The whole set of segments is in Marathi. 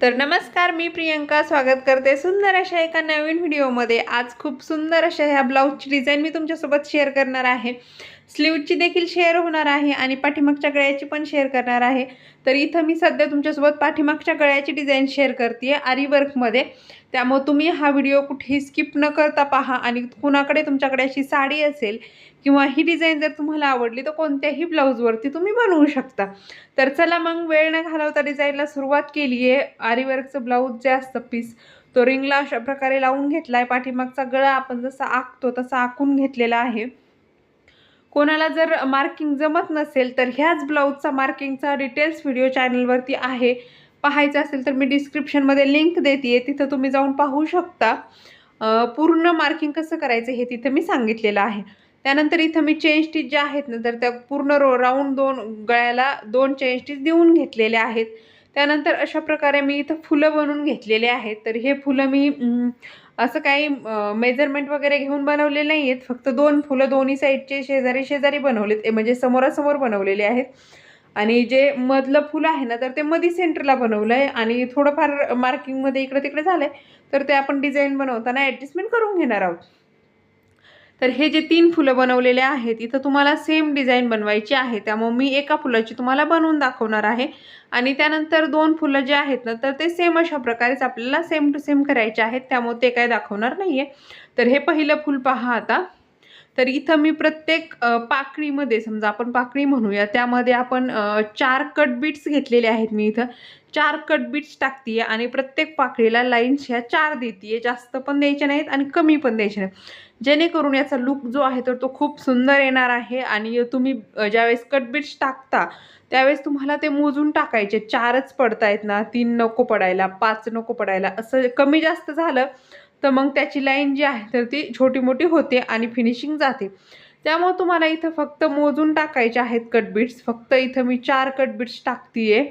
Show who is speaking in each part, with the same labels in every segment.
Speaker 1: तर नमस्कार मी प्रियंका. स्वागत करते सुंदर अशा एका नवीन व्हिडिओमध्ये. आज खूप सुंदर अशा ह्या ब्लाऊजची डिझाईन मी तुमच्यासोबत शेअर करणार आहे. स्लीवची देखील शेअर होणार आहे आणि पाठीमागच्या गळ्याची पण शेअर करणार आहे. तर इथं मी सध्या तुमच्यासोबत पाठीमागच्या गळ्याची डिझाईन शेअर करते आहे आरीवर्कमध्ये त्यामुळे तुम्ही हा व्हिडिओ कुठेही स्किप न करता पहा आणि कुणाकडे तुमच्याकडे अशी साडी असेल किंवा ही डिझाईन जर तुम्हाला आवडली तर कोणत्याही ब्लाऊजवरती तुम्ही बनवू शकता. तर चला मग वेळ न घालवता डिझाईनला सुरुवात केली आहे आरीवर्कचं ब्लाऊज जे असतं पीस तो रिंगला अशा प्रकारे लावून घेतला आहे पाठीमागचा गळा आपण जसा आखतो तसा आखून घेतलेला आहे. कोणाला जर मार्किंग जमत नसेल तर ह्याच ब्लाऊजचा मार्किंगचा डिटेल्स व्हिडिओ चॅनलवरती आहे. पाहायचं असेल तर मी डिस्क्रिप्शनमध्ये लिंक देते तिथं तुम्ही जाऊन पाहू शकता. पूर्ण मार्किंग कसं करायचं हे तिथं मी सांगितलेलं आहे. त्यानंतर इथं मी चेन स्टिच ज्या आहेत ना तर त्या पूर्ण रो राऊंड दोन गळ्याला दोन चेन स्टिच देऊन घेतलेल्या आहेत. त्यानंतर अशा प्रकारे मी इथं फुलं बनवून घेतलेले आहेत. तर हे फुलं मी असं काही मेजरमेंट वगैरे घेऊन बनवले नाही आहेत फक्त दोन फुलं दोन्ही साईडचे शेजारी शेजारी बनवलेत. म्हणजे समोरासमोर बनवलेले आहेत. आणि जे मधलं फुलं आहे ना तर ते मधी सेंटरला बनवलं आहे आणि थोडंफार मार्किंगमध्ये इकडं तिकडे झालं आहे तर ते आपण डिझाईन बनवताना ॲडजस्टमेंट करून घेणार आहोत. तर हे जे तीन फुलं बनवलेले आहेत इथं तुम्हाला सेम डिझाईन बनवायची आहे. त्यामुळे मी एका फुलाची तुम्हाला बनवून दाखवणार आहे. आणि त्यानंतर दोन फुलं जे आहेत ना तर ते सेम अशा प्रकारेच आपल्याला सेम टू सेम करायचे आहेत. त्यामुळे ते काय दाखवणार नाही आहे तर हे पहिलं फुल पहा आता. तर इथं मी प्रत्येक पाकळीमध्ये समजा आपण पाकळी म्हणूया त्यामध्ये आपण चार कट बीट्स घेतलेले आहेत मी इथं. चार कट बीट्स टाकते आणि प्रत्येक पाकळीला लाईन्स ह्या चार देते जास्त पण द्यायचे नाहीत आणि कमी पण द्यायचे नाहीत. जेणेकरून याचा लुक जो आहे तर तो खूप सुंदर येणार आहे. आणि तुम्ही ज्यावेळेस कटबीट्स टाकता त्यावेळेस तुम्हाला ते मोजून टाकायचे. चारच पडतायत ना तीन नको पडायला पाच नको पडायला असं कमी जास्त झालं तर मग त्याची लाईन जी आहे तर ती छोटी मोठी होते आणि फिनिशिंग जाते. त्यामुळे तुम्हाला इथं फक्त मोजून टाकायचे आहेत कटबीट्स फक्त इथं मी चार कटबीट्स टाकतीये.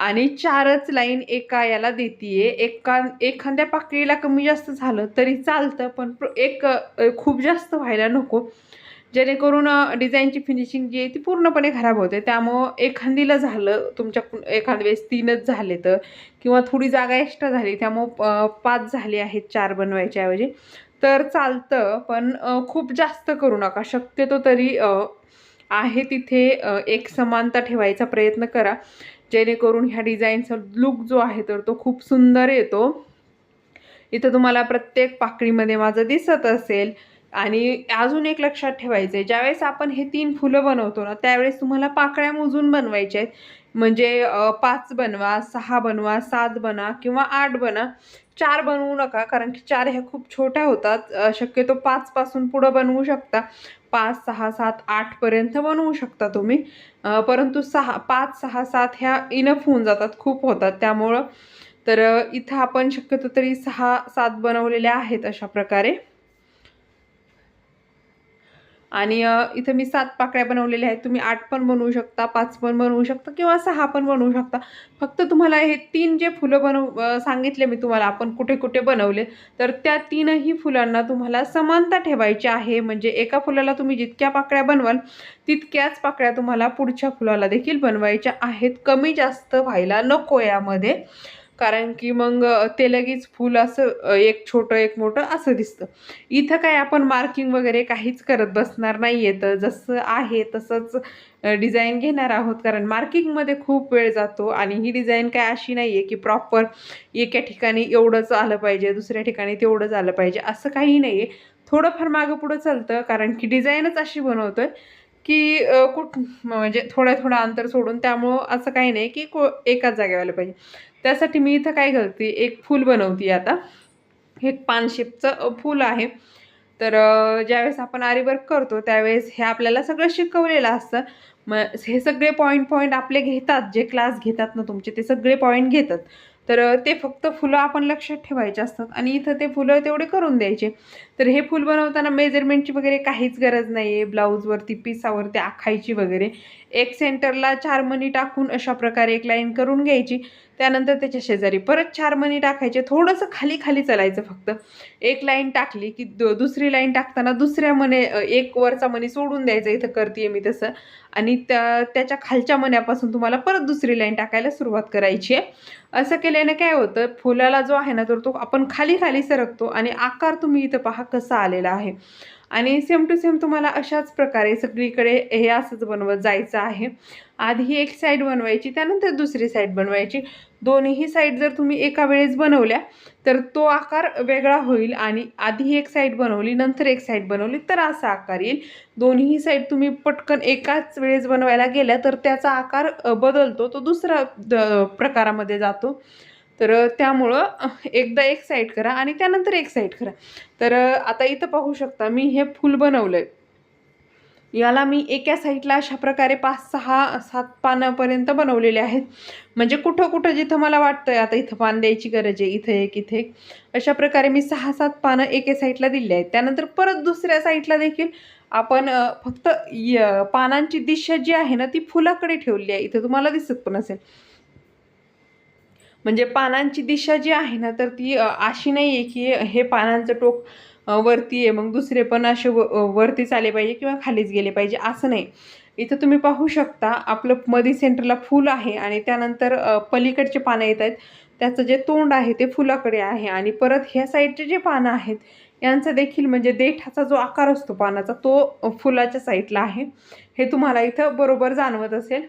Speaker 1: आणि चारच लाईन एका याला देतीये. एका एखाद्या पाकळीला कमी जास्त झालं तरी चालतं पण एक खूप जास्त व्हायला नको. जेणेकरून डिझाईनची फिनिशिंग जी आहे ती पूर्णपणे खराब होते. त्यामुळं एखादीला झालं तुमच्या एखाद्या वेळेस तीनच झाले तर किंवा थोडी जागा एक्स्ट्रा झाली त्यामुळं पाच झाले आहेत चार बनवायच्या ऐवजी. तर चालतं पण खूप जास्त करू नका. शक्यतो तरी आहे तिथे एक समानता ठेवायचा प्रयत्न करा. जेणेकरून ह्या डिझाईनचा लुक जो आहे तर तो खूप सुंदर येतो. इथं तुम्हाला प्रत्येक पाकळीमध्ये माझं दिसत असेल. आणि अजून एक लक्षात ठेवायचं आहे ज्यावेळेस आपण हे तीन फुलं बनवतो ना त्यावेळेस तुम्हाला पाकळ्या मोजून बनवायच्या आहेत. म्हणजे पाच बनवा सहा बनवा सात बना किंवा आठ बना चार बनवू नका कारण की चार ह्या खूप छोट्या होतात. शक्यतो पाचपासून पुढं बनवू शकता. पाच सहा सात आठपर्यंत बनवू शकता तुम्ही. परंतु सहा पाच सहा सात ह्या इनफ होऊन जातात खूप होतात. त्यामुळं तर इथं आपण शक्यतो तरी सहा सात बनवलेल्या आहेत अशा प्रकारे. आणि इथं मी सात पाकळ्या बनवलेल्या आहेत. तुम्ही आठ पण बनवू शकता पाच पण बनवू शकता किंवा सहा पण बनवू शकता. फक्त तुम्हाला हे तीन जे फुलं बनव सांगितले मी तुम्हाला आपण कुठे कुठे बनवले तर त्या तीनही फुलांना तुम्हाला समानता ठेवायची आहे. म्हणजे एका फुलाला तुम्ही जितक्या पाकळ्या बनवाल तितक्याच पाकळ्या तुम्हाला पुढच्या फुलाला देखील बनवायच्या आहेत. कमी जास्त व्हायला नको यामध्ये. कारण की मग ते लगेच फूल असं एक छोटं एक मोठं असं दिसतं. इथं काय आपण मार्किंग वगैरे काहीच करत बसणार नाही आहे तर जसं आहे तसंच डिझाईन घेणार आहोत. कारण मार्किंगमध्ये खूप वेळ जातो आणि ही डिझाईन काय अशी नाही आहे की प्रॉपर एका ठिकाणी एवढंच आलं पाहिजे दुसऱ्या ठिकाणी तेवढंच आलं पाहिजे असं काही नाही आहे थोडंफार मागं पुढं चालतं कारण की डिझाईनच अशी बनवतोय की कुठ म्हणजे थोड्या थोडं अंतर सोडून त्यामुळं असं काही नाही की को एकाच जागेवाला पाहिजे. त्यासाठी मी इथं काय करते एक फूल बनवते आता. हे पान शेपचं फूल आहे. तर ज्यावेळेस आपण आरीवर्क करतो त्यावेळेस हे आपल्याला सगळं शिकवलेलं असतं. मग हे सगळे पॉईंट पॉईंट आपले घेतात जे क्लास घेतात ना तुमचे ते सगळे पॉईंट घेतात. तर ते फक्त फुलं आपण लक्षात ठेवायचे असतात आणि इथं ते फुलं तेवढे करून द्यायचे. तर हे फुल बनवताना मेजरमेंटची वगैरे काहीच गरज नाही आहे ब्लाऊजवरती पिसावरती आखायची वगैरे. एक सेंटरला चार मणी टाकून अशा प्रकारे एक लाईन करून घ्यायची. त्यानंतर त्याच्या शेजारी परत चार मणी टाकायचे. थोडंसं खाली खाली चालायचं फक्त. एक लाईन टाकली की दु दुसरी लाईन टाकताना दुसऱ्या मने एक वरचा मनी सोडून द्यायचा. इथं करते मी तसं. आणि त्या त्याच्या खालच्या मण्यापासून तुम्हाला परत दुसरी लाईन टाकायला सुरुवात करायची आहे. असं केल्याने काय होतं? फुलाला जो आहे ना तर तो आपण खाली खाली सरकतो. आणि आकार तुम्ही इथं पहा. कसा आलेला आहे. आणि सेम टू सेम तुम्हाला अशाच प्रकारे सगळीकडे हे असंच बनवत जायचं आहे. आधी एक साईड बनवायची त्यानंतर दुसरी साईड बनवायची. दोन्ही साईड जर तुम्ही एका वेळेस बनवल्या तर तो आकार वेगळा होईल आणि आधी एक साईड बनवली नंतर एक साईड बनवली तर असा आकार येईल. दोन्ही साईड तुम्ही पटकन एकाच वेळेस बनवायला गेल्या तर त्याचा आकार बदलतो तो दुसरा द- प्रकारामध्ये जातो. तर त्यामुळं एकदा एक साईड करा आणि त्यानंतर एक साईड करा. तर आता इथं पाहू शकता मी हे फूल बनवलं आहे याला मी एका साईडला अशा प्रकारे पाच सहा सात पानापर्यंत बनवलेले आहेत. म्हणजे कुठं कुठं जिथं मला वाटतं आता इथं पान द्यायची गरज आहे इथं एक इथे एक. अशा प्रकारे मी सहा सात पानं एके साईडला दिली आहेत. त्यानंतर परत दुसऱ्या साईडला देखील आपण फक्त य- पानांची दिशा जी आहे ना ती फुलाकडे ठेवली आहे. इथं तुम्हाला दिसत पण असेल. म्हणजे पानांची दिशा जी आहे ना तर ती अशी नाही आहे की हे पानांचं टोक वरती आहे मग दुसरे पण असे व वरतीच आले पाहिजे किंवा खालीच गेले पाहिजे असं नाही. इथं तुम्ही पाहू शकता आपलं मधी सेंटरला फूल आहे आणि त्यानंतर पलीकडचे पानं येत आहेत. त्याचं जे तोंड आहे ते फुलाकडे आहे आणि परत ह्या साईडचे जे पानं आहेत यांचा देखील म्हणजे देठाचा जो आकार असतो पानाचा तो फुलाच्या साईडला आहे. हे तुम्हाला इथं बरोबर जाणवत असेल.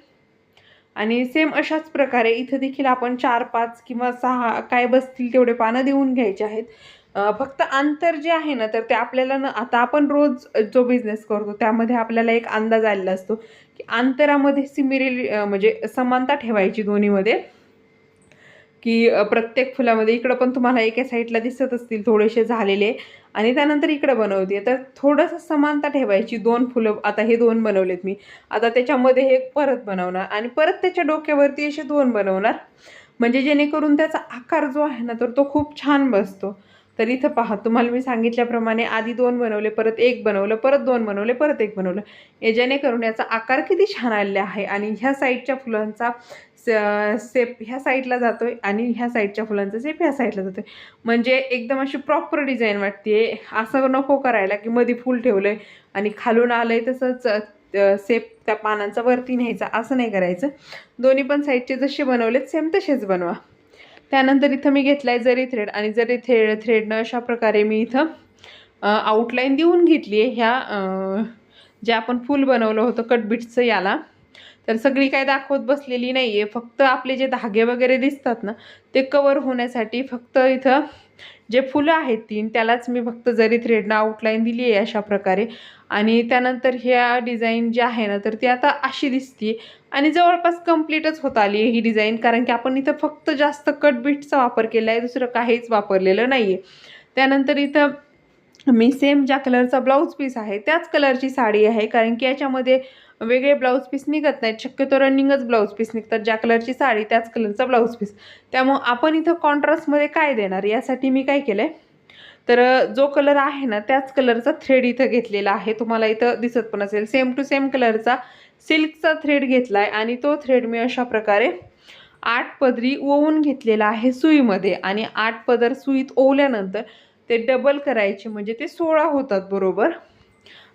Speaker 1: आणि सेम अशाच प्रकारे इथं देखील आपण चार पाच किंवा सहा काय बसतील तेवढे पानं देऊन घ्यायचे आहेत. फक्त अंतर जे आहे ना तर ते आपल्याला न आता आपण रोज जो बिझनेस करतो त्यामध्ये आपल्याला एक अंदाज आलेला असतो की अंतरामध्ये सिमिरिल म्हणजे समानता ठेवायची दोन्हीमध्ये. की प्रत्येक फुलामध्ये इकडं पण तुम्हाला एका साईडला दिसत असतील थोडेसे झालेले. आणि त्यानंतर इकडं बनवते. तर थोडंसं समानता ठेवायची. दोन फुलं आता हे दोन बनवलेत मी. आता त्याच्यामध्ये हे परत बनवणार. आणि परत त्याच्या डोक्यावरती असे दोन बनवणार. म्हणजे जेणेकरून त्याचा आकार जो आहे ना तर तो खूप छान बसतो. तर इथं पहा तुम्हाला मी सांगितल्याप्रमाणे आधी दोन बनवले परत एक बनवलं परत दोन बनवले परत एक बनवलं. हे जेणेकरून याचा आकार किती छान आलेला आहे. आणि ह्या साईडच्या फुलांचा स- सेप ह्या साईडला आहे आणि ह्या साईडच्या फुलांचा सेप ह्या साईडला जातो आहे म्हणजे एकदम अशी प्रॉपर डिझाईन वाटते असं नको करायला की मध्ये फूल आहे आणि खालून आलं आहे तसंच सेप त्या पानांचा वरती न्यायचा. असं नाही करायचं. दोन्ही पण साईडचे जसे बनवलेत सेम तसेच बनवा. त्यानंतर इथं मी घेतलाय जरी थ्रेड आणि जरी थ्रेड थ्रेडनं अशा प्रकारे मी इथं आउटलाईन देऊन घेतली आहे ह्या जे आपण फूल बनवलं होतं कटबीटचं याला. तर सगळी काय दाखवत बसलेली नाही आहे फक्त आपले जे धागे वगैरे दिसतात ना ते कवर होण्यासाठी फक्त इथं जे फुलं आहेत तीन त्यालाच मी फक्त जरी थ्रेडनं आउटलाईन दिली आहे अशा प्रकारे. आणि त्यानंतर ह्या डिझाईन जी आहे ना तर ती आता अशी दिसते आणि जवळपास कम्प्लीटच होत आली आहे ही डिझाईन कारण की आपण इथं फक्त जास्त कट बीटचा वापर केला आहे दुसरं काहीच वापरलेलं नाही आहे त्यानंतर इथं मी सेम ज्या कलरचा ब्लाऊज पीस आहे त्याच कलरची साडी आहे. कारण की याच्यामध्ये वेगळे ब्लाऊज पीस निघत नाहीत. शक्यतो रनिंगच ब्लाऊज पीस निघतात. ज्या कलरची साडी त्याच कलरचा ब्लाऊज पीस त्यामुळं आपण इथं कॉन्ट्रास्टमध्ये काय देणार? यासाठी मी काय केलं आहे तर जो कलर आहे ना त्याच कलरचा थ्रेड इथं घेतलेला आहे. तुम्हाला इथं दिसत पण असेल. सेम टू सेम कलरचा सिल्कचा थ्रेड घेतला आहे आणि तो थ्रेड मी अशा प्रकारे आठ पदरी ओवून घेतलेला आहे सुईमध्ये. आणि आठ पदर सुईत ओवल्यानंतर ते डबल करायचे म्हणजे ते सोळा होतात बरोबर.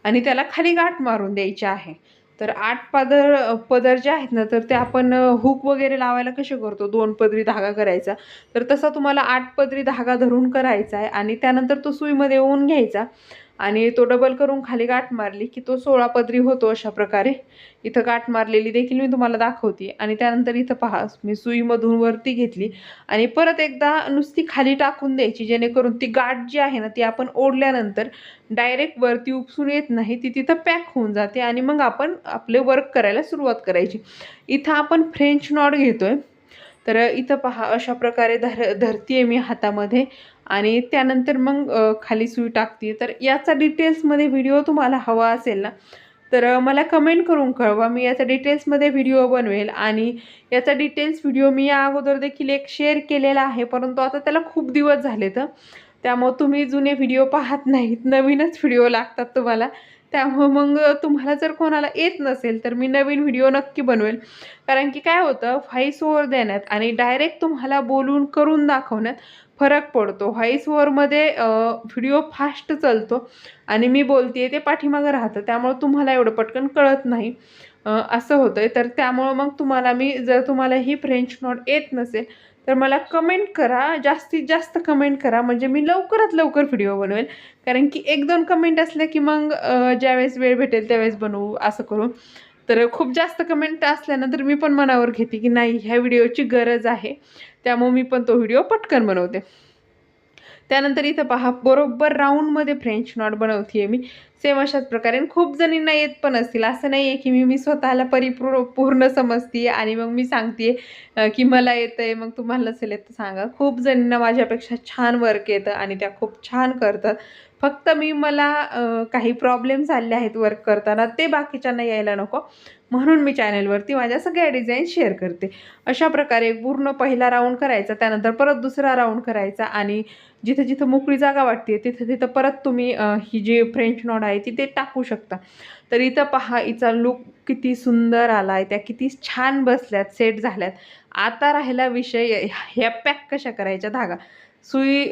Speaker 1: आणि त्याला खाली गाठ मारून द्यायची आहे. तर आठ पदर पदर जे आहेत ना तर ते आपण हुक वगैरे लावायला कसे करतो? दोन पदरी धागा करायचा. तर तसा तुम्हाला आठ पदरी धागा धरून करायचा आहे आणि त्यानंतर तो सुईमध्ये ओवून घ्यायचा. आणि तो डबल करून खाली गाठ मारली की तो सोळा पदरी होतो अशा प्रकारे. इथं गाठ मारलेली देखील मी तुम्हाला दाखवते. आणि त्यानंतर इथं पहा मी सुईमधून वरती घेतली. आणि परत एकदा नुसती खाली टाकून द्यायची जेणेकरून ती गाठ जी आहे ना ती आपण ओढल्यानंतर डायरेक्ट वरती उपसून येत नाही ती तिथं पॅक होऊन जाते आणि मग आपण आपले वर्क करायला सुरुवात करायची. इथं आपण फ्रेंच नॉट घेतोय. तर इथं पहा अशा प्रकारे धर धरतीये मी हातामध्ये. आणि त्यानंतर मग खाली सुई टाकते तर याचा डिटेल्समध्ये व्हिडिओ तुम्हाला हवा असेल ना तर मला कमेंट करून कळवा. मी याचा डिटेल्समध्ये व्हिडिओ बनवेल आणि याचा डिटेल्स व्हिडिओ मी या अगोदर देखील एक शेअर केलेला आहे. परंतु आता त्याला खूप दिवस झाले तर त्यामुळं तुम्ही जुने व्हिडिओ पाहत नाहीत. नवीनच व्हिडिओ लागतात तुम्हाला. त्यामुळं मग तुम्हाला जर कोणाला येत नसेल तर मी नवीन व्हिडिओ नक्की बनवेल. कारण की काय होतं व्हॉईस ओव्हर देण्यात आणि डायरेक्ट तुम्हाला बोलून करून दाखवण्यात फरक पडतो. व्हॉईस ओव्हरमध्ये व्हिडिओ फास्ट चालतो आणि मी बोलते ते पाठीमागं राहतं. त्यामुळं तुम्हाला एवढं पटकन कळत नाही असं होतं आहे तर त्यामुळं मग तुम्हाला मी जर तुम्हाला ही फ्रेंच नॉट येत नसेल तर मला कमेंट करा जास्तीत जास्त कमेंट करा. म्हणजे मी लवकरात लवकर व्हिडिओ बनवेल. कारण की एक दोन कमेंट असल्या की मग ज्यावेळेस वेळ भेटेल त्यावेळेस बनवू असं करू. तर खूप जास्त कमेंट असल्यानंतर मी पण मनावर घेते की नाही ह्या व्हिडिओची गरज आहे. त्यामुळे मी पण तो व्हिडिओ पटकन बनवते. त्यानंतर इथं पहा बरोबर राऊंडमध्ये फ्रेंच नॉट बनवते आहे मी. सेम अशाच प्रकारे. आणि खूप जणींना येत पण असतील. असं नाही आहे की मी मी स्वतःला परिपूर्ण पूर्ण समजते आणि मग मी सांगते की मला येतं आहे मग तुम्हाला नसेल येत तर सांगा. खूप जणींना माझ्यापेक्षा छान वर्क येतं आणि त्या खूप छान करतात. फक्त मी मला काही प्रॉब्लेम झाले आहेत वर्क करताना ते बाकीच्यांना यायला नको. म्हणून मी चॅनलवरती माझ्या सगळ्या डिझाईन शेअर करते. अशा प्रकारे पूर्ण पहिला राऊंड करायचा त्यानंतर परत दुसरा राऊंड करायचा आणि जिथं जिथं मोकळी जागा वाटते तिथं तिथं परत तुम्ही ही जी फ्रेंच नॉड आहे करायची ते टाकू शकता. तर इथं पहा हिचा लुक किती सुंदर आला आहे त्या किती छान बसल्यात सेट झाल्यात. आता राहिला विषय ह्या पॅक कशा करायच्या? धागा. सुई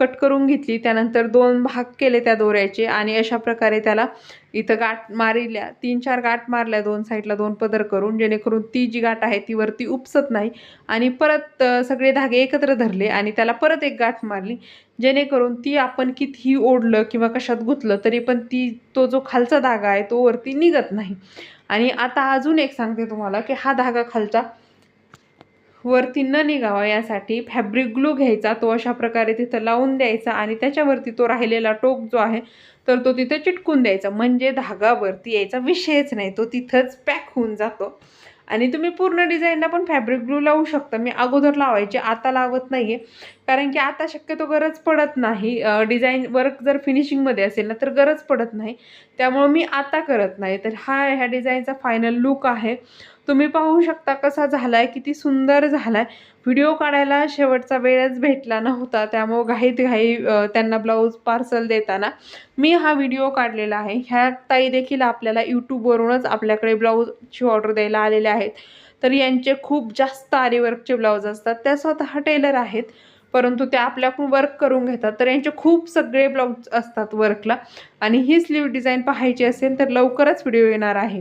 Speaker 1: कट करून घेतली. त्यानंतर दोन भाग केले त्या दोऱ्याचे आणि अशा प्रकारे त्याला इथं गाठ मारिल्या तीन चार गाठ मारल्या दोन साईडला दोन पदर करून. जेणेकरून ती जी गाठ आहे ती वरती उपसत नाही आणि परत सगळे धागे एकत्र धरले आणि त्याला परत एक गाठ मारली. जेणेकरून ती आपण कितीही ओढलं किंवा कशात गुंतलं तरी पण ती तो जो खालचा धागा आहे तो वरती निघत नाही. आणि आता अजून एक सांगते तुम्हाला की हा धागा खालचा वरती न निघावा यासाठी फॅब्रिक ग्लू घ्यायचा. तो अशा प्रकारे तिथं लावून द्यायचा आणि त्याच्यावरती तो राहिलेला टोक जो आहे तर तो तिथं चिटकून द्यायचा. म्हणजे धागा वरती यायचा विषयच नाही. तो तिथंच पॅक होऊन जातो. आणि तुम्ही पूर्ण डिझाईनला पण फॅब्रिक ग्लू लावू शकता. मी अगोदर लावायचे आता लावत नाही आहे कारण की आता शक्यतो गरज पडत नाही. डिझाईन वर्क जर फिनिशिंगमध्ये असेल ना तर गरज पडत नाही. त्यामुळं मी आता करत नाही. तर हा ह्या डिझाईनचा फायनल लुक आहे. तुम्ही पाहू शकता कसा झाला आहे किती सुंदर झाला आहे व्हिडिओ काढायला शेवटचा वेळच भेटला नव्हता त्यामुळं घाईत घाई त्यांना ब्लाऊज पार्सल देताना मी हा व्हिडिओ काढलेला आहे. ह्या ताई देखील आपल्याला यूट्यूबवरूनच आपल्याकडे ब्लाऊजची ऑर्डर द्यायला आलेल्या आहेत. तर यांचे खूप जास्त आरीवर्कचे ब्लाऊज असतात. त्या स्वतः टेलर आहेत परंतु ते आपल्याकडून वर्क करून घेतात. तर यांचे खूप सगळे ब्लाऊज असतात वर्कला आणि ही स्लीव डिझाईन पाहायची असेल तर लवकरच व्हिडिओ येणार आहे.